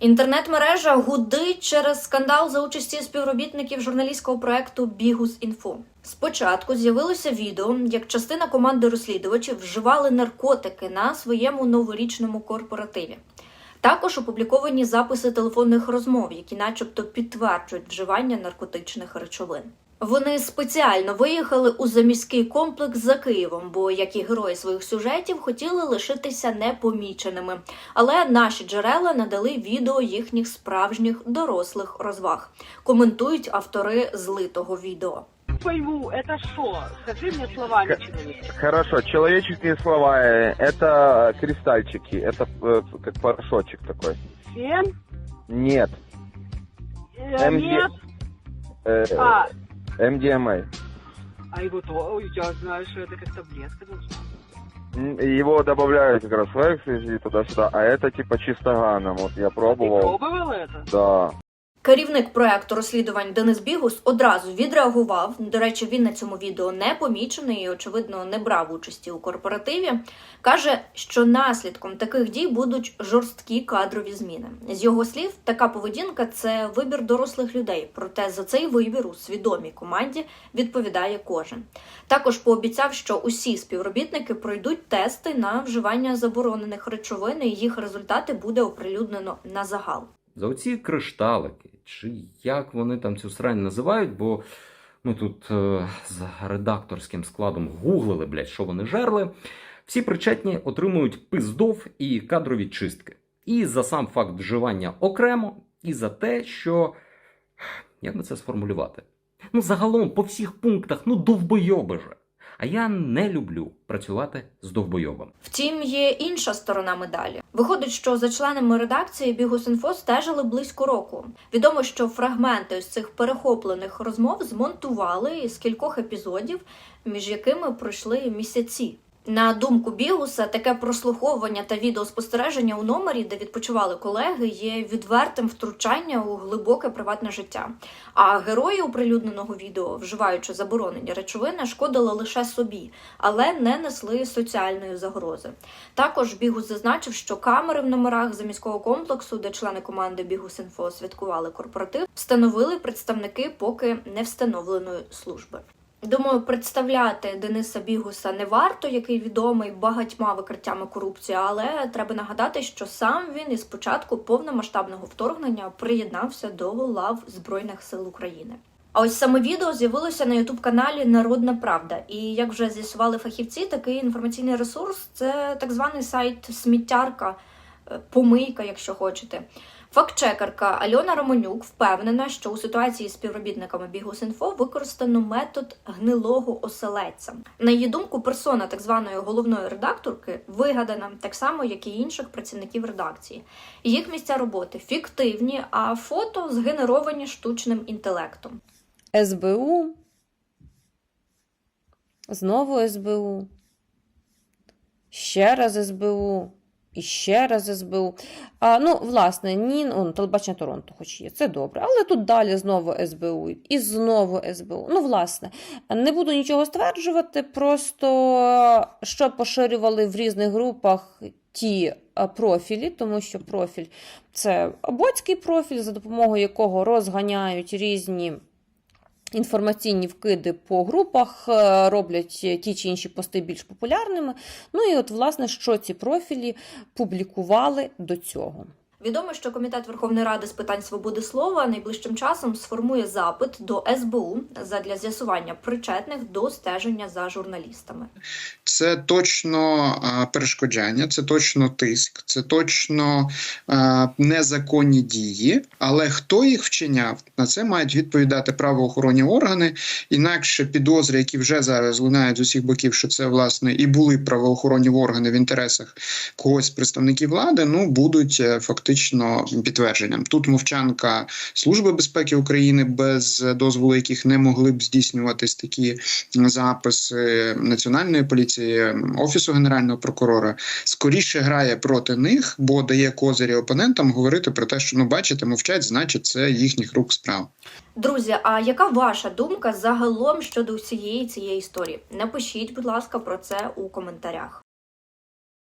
Інтернет-мережа гудить через скандал за участі співробітників журналістського проекту Бігус Інфо. Спочатку з'явилося відео, як частина команди розслідувачів вживали наркотики на своєму новорічному корпоративі. Також опубліковані записи телефонних розмов, які, начебто, підтверджують вживання наркотичних речовин. Вони спеціально виїхали у заміський комплекс за Києвом, бо як і герої своїх сюжетів хотіли лишитися непоміченими. Але наші джерела надали відео їхніх справжніх дорослих розваг. Коментують автори злитого відео. пойму, это что? Скажи мне словами человека. Хорошо, человеческие слова э, это кристальчики, это э, как порошочек такой. Семь? Нет, Э, МД. Нет. э, А, MDMA. а его то, я знаю, что это как таблетка должна. Его добавляют как раз в экстази туда-сюда, а это типа чистоганом. Вот я Ты пробовал. пробовал это? Да. Керівник проекту розслідувань Денис Бігус одразу відреагував. До речі, він на цьому відео не помічений і, очевидно, не брав участі у корпоративі. каже, що наслідком таких дій будуть жорсткі кадрові зміни. З його слів, така поведінка це вибір дорослих людей. Проте за цей вибір у свідомій команді відповідає кожен. Також пообіцяв, що усі співробітники пройдуть тести на вживання заборонених речовин, і їх результати буде оприлюднено на загал. За оці кришталики, чи як вони там цю срань називають, бо ми тут е, з редакторським складом гуглили, блядь, що вони жерли. Всі причетні отримують пиздов і кадрові чистки. І за сам факт вживання окремо, і за те, що. Як би це сформулювати? Ну, загалом, по всіх пунктах, ну, довбойоби же. А я не люблю працювати з довбойобом. Втім, є інша сторона медалі. Виходить, що за членами редакції Бігус.Інфо стежили близько року. Відомо, що фрагменти з цих перехоплених розмов змонтували з кількох епізодів, між якими пройшли місяці. На думку Бігуса, таке прослуховування та відеоспостереження у номері, де відпочивали колеги, є відвертим втручанням у глибоке приватне життя. А герої оприлюдненого відео, вживаючи заборонені речовини, шкодили лише собі, але не несли соціальної загрози. Також Бігус зазначив, що камери в номерах заміського комплексу, де члени команди Бігус.Інфо святкували корпоратив, встановили представники поки не встановленої служби. Думаю, представляти Дениса Бігуса не варто, який відомий багатьма викриттями корупції, але треба нагадати, що сам він із початку повномасштабного вторгнення приєднався до лав Збройних сил України. А ось саме відео з'явилося на ютуб-каналі Народна Правда. І як вже з'ясували фахівці, такий інформаційний ресурс це так званий сайт сміттярка, помийка, якщо хочете. Фактчекерка Альона Романюк впевнена, що у ситуації з співробітниками Бігус.Інфо використано метод гнилого оселедця. На її думку, персона так званої головної редакторки вигадана так само, як і інших працівників редакції. Їх місця роботи фіктивні, а фото згенеровані штучним інтелектом. СБУ, знову СБУ, ще раз СБУ, і ще раз СБУ. А, ну, власне, ні, он, телебачення Торонто хоч є, це добре. Але тут далі знову СБУ і знову СБУ. Ну, власне, не буду нічого стверджувати, просто що поширювали в різних групах ті профілі, тому що профіль це боцький профіль, за допомогою якого розганяють різні інформаційні вкиди по групах, е, роблять ті чи інші пости більш популярними. Ну і от, власне, що ці профілі публікували до цього. Відомо, що комітет Верховної Ради з питань свободи слова найближчим часом сформує запит до СБУ задля з'ясування причетних до стеження за журналістами. Це точно перешкоджання, це точно тиск, це точно незаконні дії. Але хто їх вчиняв, на це мають відповідати правоохоронні органи. Інакше підозри, які вже зараз лунають з усіх боків, що це власне і були правоохоронні органи в інтересах когось представників влади, ну будуть е, фактично підтвердженням. Тут мовчанка Служби безпеки України, без дозволу яких не могли б здійснюватись такі записи національної поліції, офісу генерального прокурора, скоріше грає проти них, бо дає козирі опонентам говорити про те, що ну бачите, мовчать, значить, це їхніх рук справа. Друзі, а яка ваша думка загалом щодо всієї цієї історії? Напишіть, будь ласка, про це у коментарях.